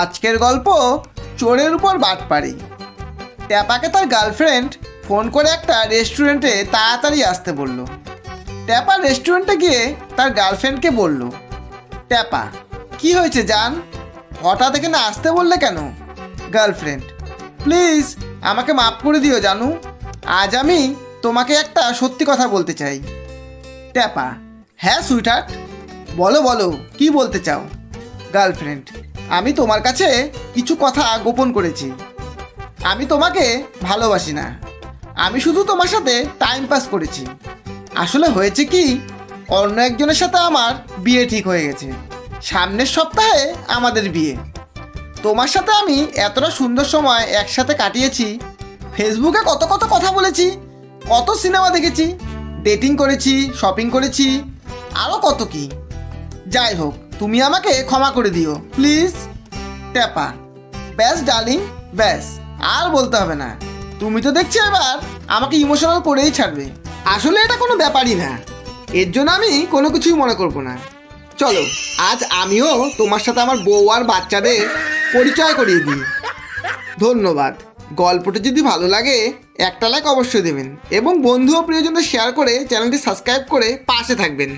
আজকের গল্প চোরের উপর বাটপাড়ি। ট্যাপাকে তার গার্লফ্রেন্ড ফোন করে একটা রেস্টুরেন্টে তাড়াতাড়ি আসতে বলল। ট্যাপা রেস্টুরেন্টে গিয়ে তার গার্লফ্রেন্ডকে বলল, ট্যাপা, কি হয়েছে জান? হঠাৎ এখানে আসতে বললে কেন? গার্লফ্রেন্ড, প্লিজ, আমাকে মাফ করে দিও জানু। আজ আমি তোমাকে একটা সত্যি কথা বলতে চাই। ট্যাপা হ্যাঁ সুইটহার্ট, বলো বলো, কি বলতে চাও? গার্লফ্রেন্ড আমি তোমার কাছে কিছু কথা গোপন করেছি। আমি তোমাকে ভালোবাসি না। আমি শুধু তোমার সাথে টাইম পাস করেছি। আসলে হয়েছে কি, অন্য একজনের সাথে আমার বিয়ে ঠিক হয়ে গেছে। সামনের সপ্তাহে আমাদের বিয়ে। তোমার সাথে আমি এতটা সুন্দর সময় একসাথে কাটিয়েছি। ফেসবুকে কত কত কথা বলেছি, কত সিনেমা দেখেছি ডেটিং করেছি শপিং করেছি আরও কত কি। যাই হোক তুমি আমাকে ক্ষমা করে দিও। প্লিজ, ট্যাপা। ব্যাস, ডার্লিং, ব্যাস। আর বলতে হবে না। তুমি তো দেখছি এবার আমাকে ইমোশনাল করেই ছাড়বে। আসলে এটা কোনো ব্যাপারই না। এর জন্য আমি কোনো কিছুই মনে করব না। চলো, আজ আমিও তোমার সাথে আমার বউ আর বাচ্চাদের পরিচয় করিয়ে দিই। ধন্যবাদ। গল্পটা যদি ভালো লাগে, একটা লাইক অবশ্যই দেবেন। এবং বন্ধু ও প্রিয়জনদের শেয়ার করে চ্যানেলটি সাবস্ক্রাইব করে পাশে থাকবেন।